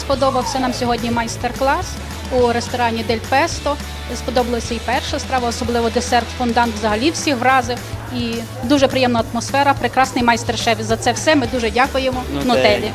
сподобався нам сьогодні майстер-клас у ресторані Дель Песто. Сподобалася і перша страва, особливо десерт фондант взагалі всіх вразив. І дуже приємна атмосфера, прекрасний майстер-шеф. За це все ми дуже дякуємо ну, Нотелі.